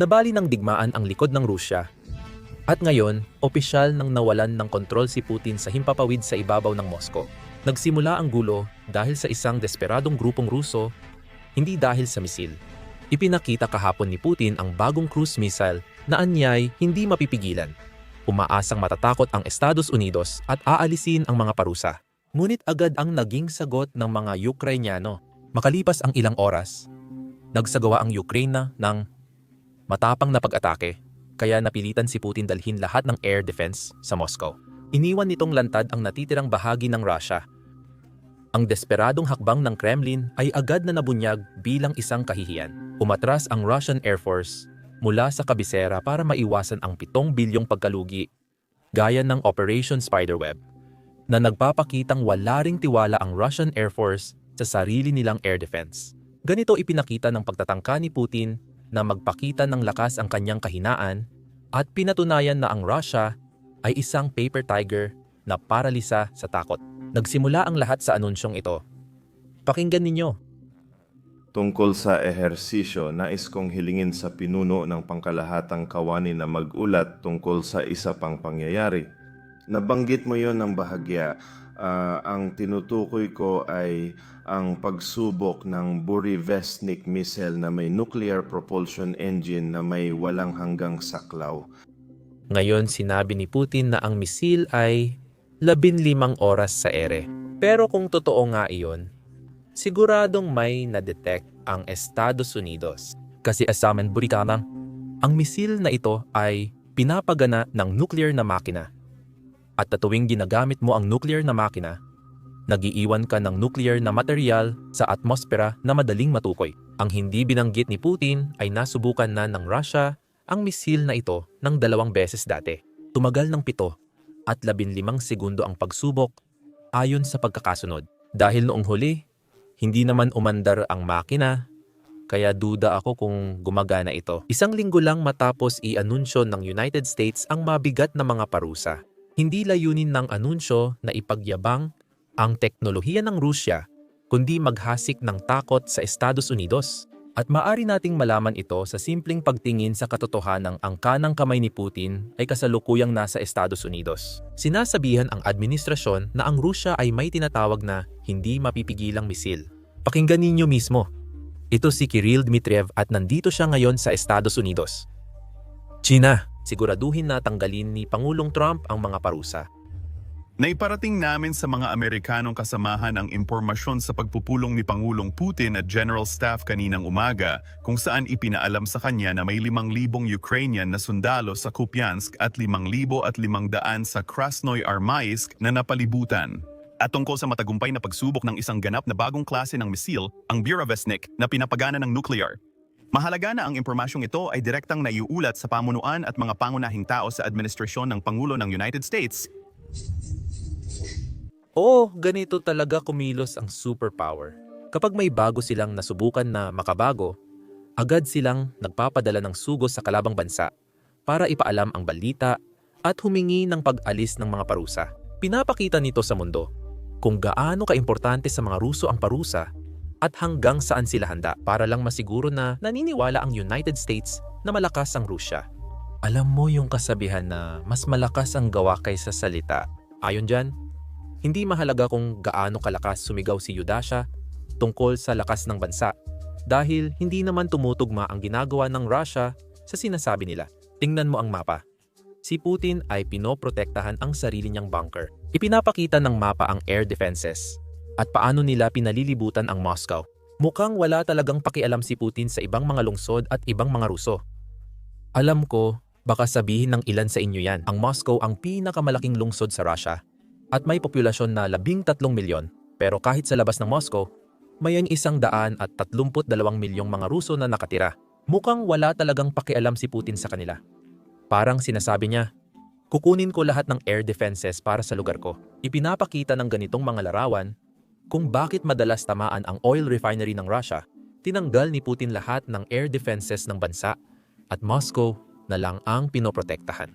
Nabali ng digmaan ang likod ng Rusya. At ngayon, opisyal nang nawalan ng kontrol si Putin sa himpapawid sa ibabaw ng Moscow. Nagsimula ang gulo dahil sa isang desperadong grupong Ruso, hindi dahil sa misil. Ipinakita kahapon ni Putin ang bagong cruise missile na anyay hindi mapipigilan. Umaasang matatakot ang Estados Unidos at aalisin ang mga parusa. Ngunit agad ang naging sagot ng mga Ukrainyano. Makalipas ang ilang oras, nagsagawa ang Ukraine ng matapang na pag-atake kaya napilitan si Putin dalhin lahat ng air defense sa Moscow. Iniwan nitong lantad ang natitirang bahagi ng Russia. Ang desperadong hakbang ng Kremlin ay agad na nabunyag bilang isang kahihiyan. Umatras ang Russian Air Force mula sa kabisera para maiwasan ang 7 bilyong pagkalugi gaya ng Operation Spiderweb na nagpapakitang wala ring tiwala ang Russian Air Force sa sarili nilang air defense. Ganito ipinakita ng pagtatangka ni Putin na magpakita ng lakas ang kanyang kahinaan at pinatunayan na ang Russia ay isang paper tiger na paralisa sa takot. Nagsimula ang lahat sa anunsyong ito. Pakinggan ninyo. Tungkol sa ehersisyo, nais kong hilingin sa pinuno ng pangkalahatang kawani na mag-ulat tungkol sa isa pang pangyayari. Nabanggit mo yon ng bahagya. Ah, ang tinutukoy ko ay ang pagsubok ng Burevestnik missile na may nuclear propulsion engine na may walang hanggang saklaw. Ngayon sinabi ni Putin na ang misil ay 15 oras sa ere. Pero kung totoo nga iyon, siguradong may na-detect ang Estados Unidos. Kasi asaman burikanang, ang misil na ito ay pinapagana ng nuclear na makina. At tuwing ginagamit mo ang nuclear na makina, nagiiwan ka ng nuclear na material sa atmosfera na madaling matukoy. Ang hindi binanggit ni Putin ay nasubukan na ng Russia ang misil na ito ng dalawang beses dati. Tumagal ng pito at labinlimang segundo ang pagsubok ayon sa pagkakasunod. Dahil noong huli, hindi naman umandar ang makina, kaya duda ako kung gumagana ito. Isang linggo lang matapos i-anunsyo ng United States ang mabigat na mga parusa. Hindi layunin ng anunsyo na ipagyabang ang teknolohiya ng Rusya, kundi maghasik ng takot sa Estados Unidos. At maari nating malaman ito sa simpleng pagtingin sa katotohanang ang kanang kamay ni Putin ay kasalukuyang nasa Estados Unidos. Sinasabihan ang administrasyon na ang Rusya ay may tinatawag na hindi mapipigilang misil. Pakinggan ninyo mismo. Ito si Kirill Dmitriev at nandito siya ngayon sa Estados Unidos. China, siguraduhin na tanggalin ni Pangulong Trump ang mga parusa. Naiparating namin sa mga Amerikanong kasamahan ang impormasyon sa pagpupulong ni Pangulong Putin at General Staff kaninang umaga kung saan ipinaalam sa kanya na may 5,000 Ukrainian na sundalo sa Kupiansk at 5,000 at 500 sa Krasnoy Armaisk na napalibutan. At tungkol sa matagumpay na pagsubok ng isang ganap na bagong klase ng misil, ang Buravestnik na pinapagana ng nuclear. Mahalaga na ang impormasyong ito ay direktang naiuulat sa pamunuan at mga pangunahing tao sa administrasyon ng Pangulo ng United States Oo, ganito talaga kumilos ang superpower. Kapag may bago silang nasubukan na makabago, agad silang nagpapadala ng sugo sa kalabang bansa para ipaalam ang balita at humingi ng pag-alis ng mga parusa. Pinapakita nito sa mundo kung gaano kaimportante sa mga Ruso ang parusa at hanggang saan sila handa para lang masiguro na naniniwala ang United States na malakas ang Rusya. Alam mo yung kasabihan na mas malakas ang gawa kaysa salita. Ayon dyan, hindi mahalaga kung gaano kalakas sumigaw si Yudasha tungkol sa lakas ng bansa dahil hindi naman tumutugma ang ginagawa ng Russia sa sinasabi nila. Tingnan mo ang mapa. Si Putin ay pinoprotektahan ang sarili niyang bunker. Ipinapakita ng mapa ang air defenses at paano nila pinalilibutan ang Moscow. Mukhang wala talagang pakialam si Putin sa ibang mga lungsod at ibang mga Ruso. Alam ko, baka sabihin ng ilan sa inyo yan, ang Moscow ang pinakamalaking lungsod sa Russia at may populasyon na 13 milyon. Pero kahit sa labas ng Moscow, may ang isang daan at 32 milyong mga Ruso na nakatira. Mukhang wala talagang pakialam si Putin sa kanila. Parang sinasabi niya, kukunin ko lahat ng air defenses para sa lugar ko. Ipinapakita ng ganitong mga larawan kung bakit madalas tamaan ang oil refinery ng Russia, tinanggal ni Putin lahat ng air defenses ng bansa at Moscow na lang ang pinoprotektahan.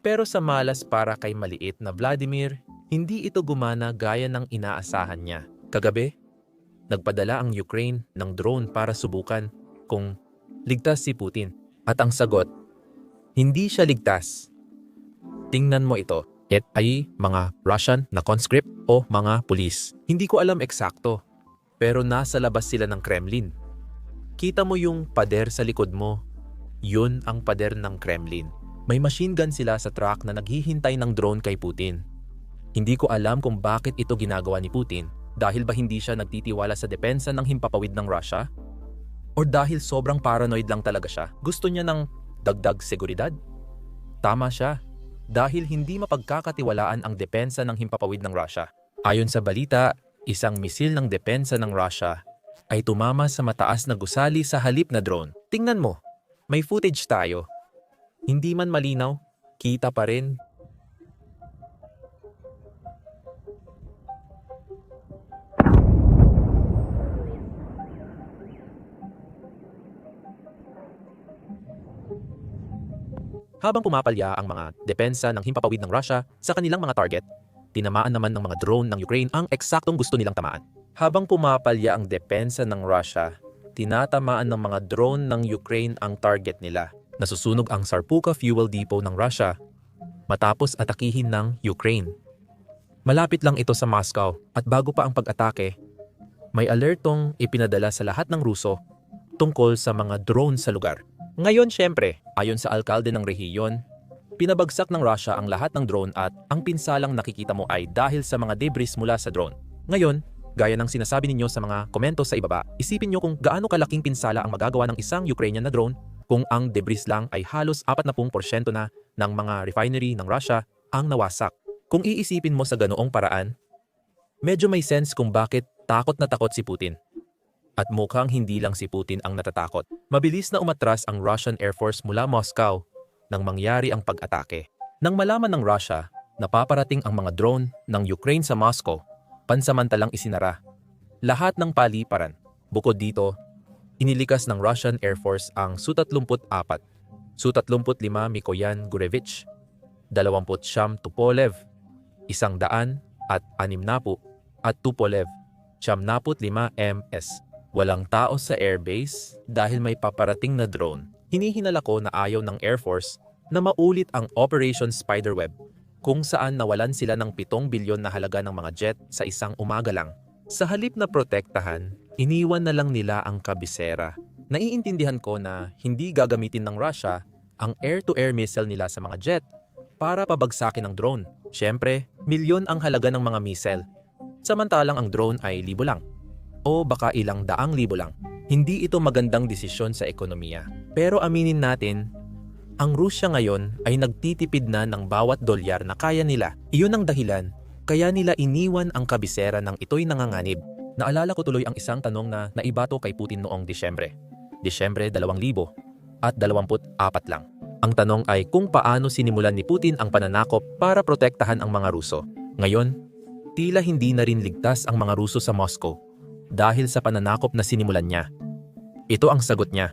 Pero sa malas para kay maliit na Vladimir, hindi ito gumana gaya ng inaasahan niya. Kagabi, nagpadala ang Ukraine ng drone para subukan kung ligtas si Putin. At ang sagot, hindi siya ligtas. Tingnan mo ito. Et ay mga Russian na conscript o mga pulis. Hindi ko alam eksakto. Pero nasa labas sila ng Kremlin. Kita mo yung pader sa likod mo. Yun ang pader ng Kremlin. May machine gun sila sa truck na naghihintay ng drone kay Putin. Hindi ko alam kung bakit ito ginagawa ni Putin. Dahil ba hindi siya nagtitiwala sa depensa ng himpapawid ng Russia? Or dahil sobrang paranoid lang talaga siya? Gusto niya ng dagdag seguridad? Tama siya. Dahil hindi mapagkakatiwalaan ang depensa ng himpapawid ng Russia. Ayon sa balita, isang misil ng depensa ng Russia ay tumama sa mataas na gusali sa halip na drone. Tingnan mo, may footage tayo. Hindi man malinaw, kita pa rin. Habang pumapalya ang mga depensa ng himpapawid ng Russia sa kanilang mga target, tinamaan naman ng mga drone ng Ukraine ang eksaktong gusto nilang tamaan. Habang pumapalya ang depensa ng Russia, tinatamaan ng mga drone ng Ukraine ang target nila. Nasusunog ang Sarpuka fuel depot ng Russia matapos atakihin ng Ukraine. Malapit lang ito sa Moscow at bago pa ang pag-atake, may alertong ipinadala sa lahat ng Ruso tungkol sa mga drone sa lugar. Ngayon syempre, ayon sa alkalde ng rehiyon, pinabagsak ng Russia ang lahat ng drone at ang pinsalang nakikita mo ay dahil sa mga debris mula sa drone. Ngayon, gaya ng sinasabi ninyo sa mga komento sa ibaba, isipin nyo kung gaano kalaking pinsala ang magagawa ng isang Ukrainian na drone kung ang debris lang ay halos 40% na ng mga refinery ng Russia ang nawasak. Kung iisipin mo sa ganoong paraan, medyo may sense kung bakit takot na takot si Putin. At mukhang hindi lang si Putin ang natatakot. Mabilis na umatras ang Russian Air Force mula Moscow nang mangyari ang pag-atake. Nang malaman ng Russia na paparating ang mga drone ng Ukraine sa Moscow, pansamantalang isinara. Lahat ng paliparan. Bukod dito, inilikas ng Russian Air Force ang Su-34, Su-35 Mikoyan Gurevich, 20 Sham Tupolev, isang daan at anim napu at Tupolev, Siyam naput lima MS. Walang tao sa airbase dahil may paparating na drone. Hinihinala ko na ayaw ng Air Force na maulit ang Operation Spiderweb kung saan nawalan sila ng 7 bilyon na halaga ng mga jet sa isang umaga lang. Sa halip na protektahan, iniwan na lang nila ang kabisera. Naiintindihan ko na hindi gagamitin ng Russia ang air-to-air missile nila sa mga jet para pabagsakin ang drone. Siyempre, milyon ang halaga ng mga missile. Samantalang ang drone ay libo lang. O baka ilang daang libo lang. Hindi ito magandang desisyon sa ekonomiya. Pero aminin natin, ang Rusya ngayon ay nagtitipid na ng bawat dolyar na kaya nila. Iyon ang dahilan, kaya nila iniwan ang kabisera ng ito'y nanganganib. Naalala ko tuloy ang isang tanong na naibato kay Putin noong Disyembre. Disyembre 2000 at 24 lang. Ang tanong ay kung paano sinimulan ni Putin ang pananakop para protektahan ang mga Ruso. Ngayon, tila hindi na rin ligtas ang mga Ruso sa Moscow dahil sa pananakop na sinimulan niya. Ito ang sagot niya.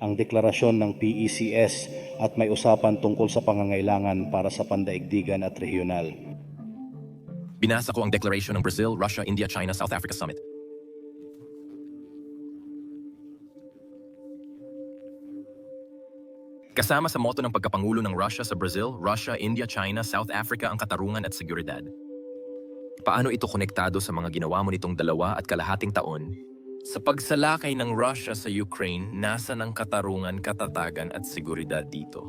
ang deklarasyon ng PECS at may usapan tungkol sa pangangailangan para sa pandaigdigan at regional. Binasa ko ang declaration ng Brazil, Russia, India, China, South Africa Summit. Kasama sa moto ng pagkapangulo ng Russia sa Brazil, Russia, India, China, South Africa ang katarungan at seguridad. Paano ito konektado sa mga ginawa mo nitong dalawa at kalahating taon? Sa pagsalakay ng Russia sa Ukraine, nasa ng katarungan, katatagan at seguridad dito?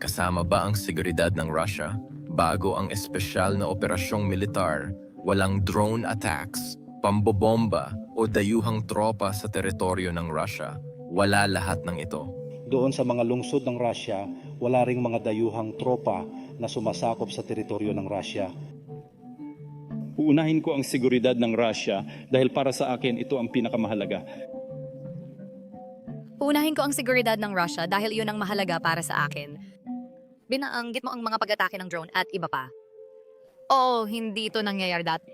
Kasama ba ang seguridad ng Russia bago ang espesyal na operasyong militar, walang drone attacks, pambobomba o dayuhang tropa sa teritoryo ng Russia? Wala lahat ng ito. Doon sa mga lungsod ng Russia, wala ring mga dayuhang tropa na sumasakop sa teritoryo ng Russia. Uunahin ko ang seguridad ng Russia dahil para sa akin ito ang pinakamahalaga. Unahin ko ang seguridad ng Russia dahil iyon ang mahalaga para sa akin. Binaanggit mo ang mga pag-atake ng drone at iba pa. Oo, hindi ito nangyayari dati.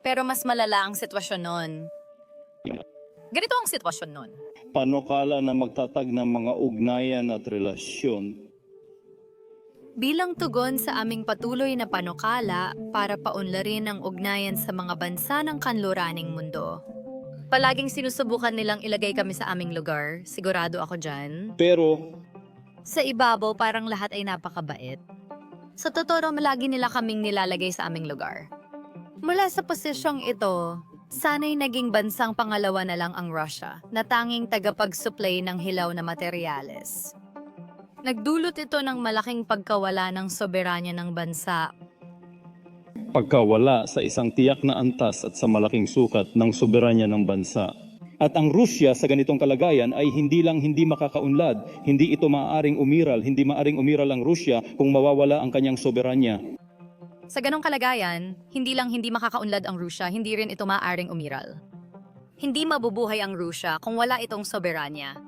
Pero mas malala ang sitwasyon noon. Ganito ang sitwasyon noon. Panukala na magtatag ng mga ugnayan at relasyon. Bilang tugon sa aming patuloy na panukala para paunlarin ang ugnayan sa mga bansa ng kanluraning mundo. Palaging sinusubukan nilang ilagay kami sa aming lugar. Sigurado ako dyan. Pero Sa ibabaw, parang lahat ay napakabait. Sa totoo, malagi nila kaming nilalagay sa aming lugar. Mula sa posisyong ito, sana'y naging bansang pangalawa na lang ang Russia na tanging tagapag-supply ng hilaw na materyales. Nagdulot ito ng malaking pagkawala ng soberanya ng bansa pagkawala sa isang tiyak na antas at sa malaking sukat ng soberanya ng bansa. At ang Rusya sa ganitong kalagayan ay hindi lang hindi makakaunlad, hindi ito maaaring umiral, hindi maaaring umiral ang Rusya kung mawawala ang kanyang soberanya. Sa ganong kalagayan, hindi lang hindi makakaunlad ang Rusya, hindi rin ito maaaring umiral. Hindi mabubuhay ang Rusya kung wala itong soberanya.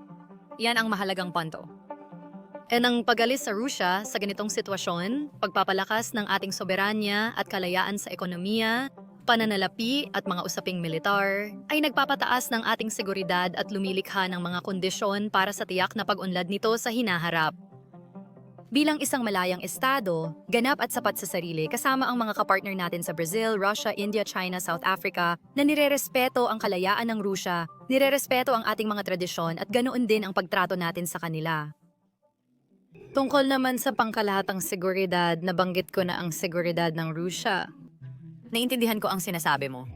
Yan ang mahalagang punto. E ang pagalis sa Rusya sa ganitong sitwasyon, pagpapalakas ng ating soberanya at kalayaan sa ekonomiya, pananalapi at mga usaping militar, ay nagpapataas ng ating seguridad at lumilikha ng mga kondisyon para sa tiyak na pag-unlad nito sa hinaharap. Bilang isang malayang estado, ganap at sapat sa sarili kasama ang mga kapartner natin sa Brazil, Russia, India, China, South Africa na nirerespeto ang kalayaan ng Rusya, nirerespeto ang ating mga tradisyon at ganoon din ang pagtrato natin sa kanila. Tungkol naman sa pangkalahatang seguridad, nabanggit ko na ang seguridad ng Rusya. Naintindihan ko ang sinasabi mo.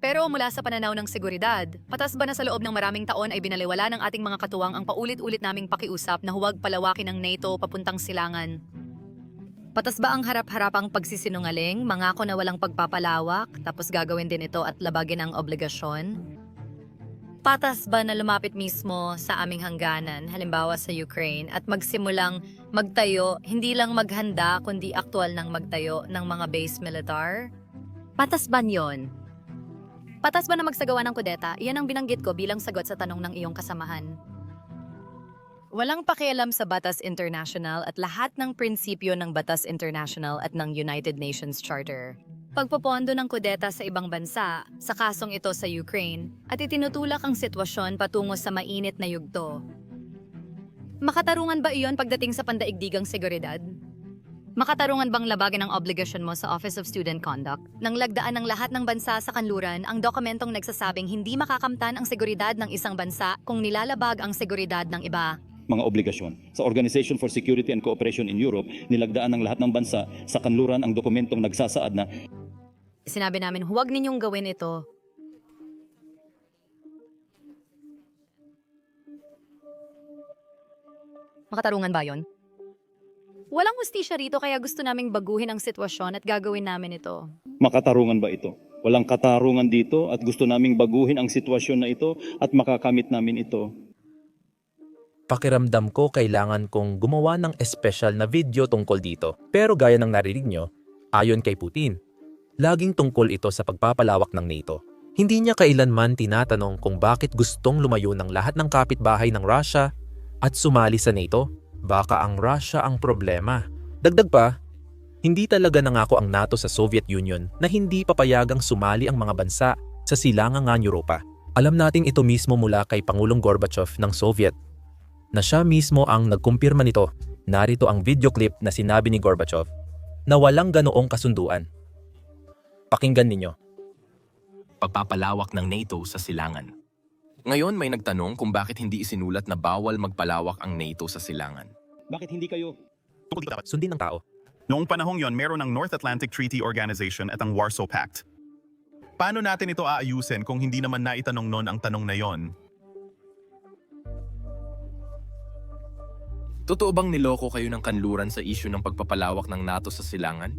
Pero mula sa pananaw ng seguridad, patas ba na sa loob ng maraming taon ay binaliwala ng ating mga katuwang ang paulit-ulit naming pakiusap na huwag palawakin ng NATO papuntang silangan? Patas ba ang harap-harapang pagsisinungaling, mangako na walang pagpapalawak, tapos gagawin din ito at labagin ang obligasyon? Patas ba na lumapit mismo sa aming hangganan, halimbawa sa Ukraine, at magsimulang magtayo, hindi lang maghanda, kundi aktual ng magtayo ng mga base militar? Patas ba yon? Patas ba na magsagawa ng kudeta? Iyan ang binanggit ko bilang sagot sa tanong ng iyong kasamahan. Walang pakialam sa Batas International at lahat ng prinsipyo ng Batas International at ng United Nations Charter. Pagpopondo ng kudeta sa ibang bansa, sa kasong ito sa Ukraine, at itinutulak ang sitwasyon patungo sa mainit na yugto. Makatarungan ba iyon pagdating sa pandaigdigang seguridad? Makatarungan bang labagin ang obligasyon mo sa Office of Student Conduct nang lagdaan ng lahat ng bansa sa kanluran ang dokumentong nagsasabing hindi makakamtan ang seguridad ng isang bansa kung nilalabag ang seguridad ng iba? Mga obligasyon. Sa Organization for Security and Cooperation in Europe, nilagdaan ng lahat ng bansa sa kanluran ang dokumentong nagsasaad na Sinabi namin huwag ninyong gawin ito. Makatarungan ba yon? Walang hustisya rito kaya gusto naming baguhin ang sitwasyon at gagawin namin ito. makatarungan ba ito? Walang katarungan dito at gusto naming baguhin ang sitwasyon na ito at makakamit namin ito. Pakiramdam ko kailangan kong gumawa ng espesyal na video tungkol dito. Pero gaya ng narinig nyo, ayon kay Putin, laging tungkol ito sa pagpapalawak ng NATO. Hindi niya kailanman tinatanong kung bakit gustong lumayo ng lahat ng kapitbahay ng Russia at sumali sa NATO. Baka ang Russia ang problema. Dagdag pa, hindi talaga nangako ang NATO sa Soviet Union na hindi papayagang sumali ang mga bansa sa silangang ng Europa. Alam nating ito mismo mula kay Pangulong Gorbachev ng Soviet na siya mismo ang nagkumpirma nito. Narito ang video clip na sinabi ni Gorbachev na walang ganoong kasunduan. Pakinggan ninyo. Pagpapalawak ng NATO sa silangan. Ngayon may nagtanong kung bakit hindi isinulat na bawal magpalawak ang NATO sa silangan. Bakit hindi kayo Sundin ng tao. Noong panahong yon, meron ang North Atlantic Treaty Organization at ang Warsaw Pact. Paano natin ito aayusin kung hindi naman naitanong noon ang tanong na yon? Totoo bang niloko kayo ng kanluran sa isyu ng pagpapalawak ng NATO sa silangan?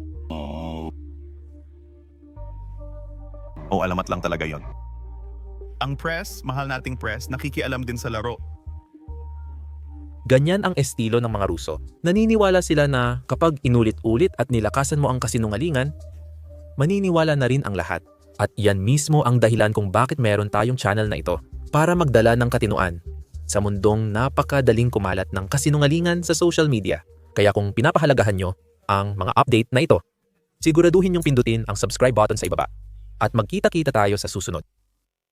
O alamat lang talaga yon. Ang press, mahal nating press, nakikialam din sa laro. Ganyan ang estilo ng mga Ruso. Naniniwala sila na kapag inulit-ulit at nilakasan mo ang kasinungalingan, maniniwala na rin ang lahat. At yan mismo ang dahilan kung bakit meron tayong channel na ito. Para magdala ng katinuan sa mundong napakadaling kumalat ng kasinungalingan sa social media. Kaya kung pinapahalagahan nyo ang mga update na ito, siguraduhin yung pindutin ang subscribe button sa ibaba. At magkita-kita tayo sa susunod.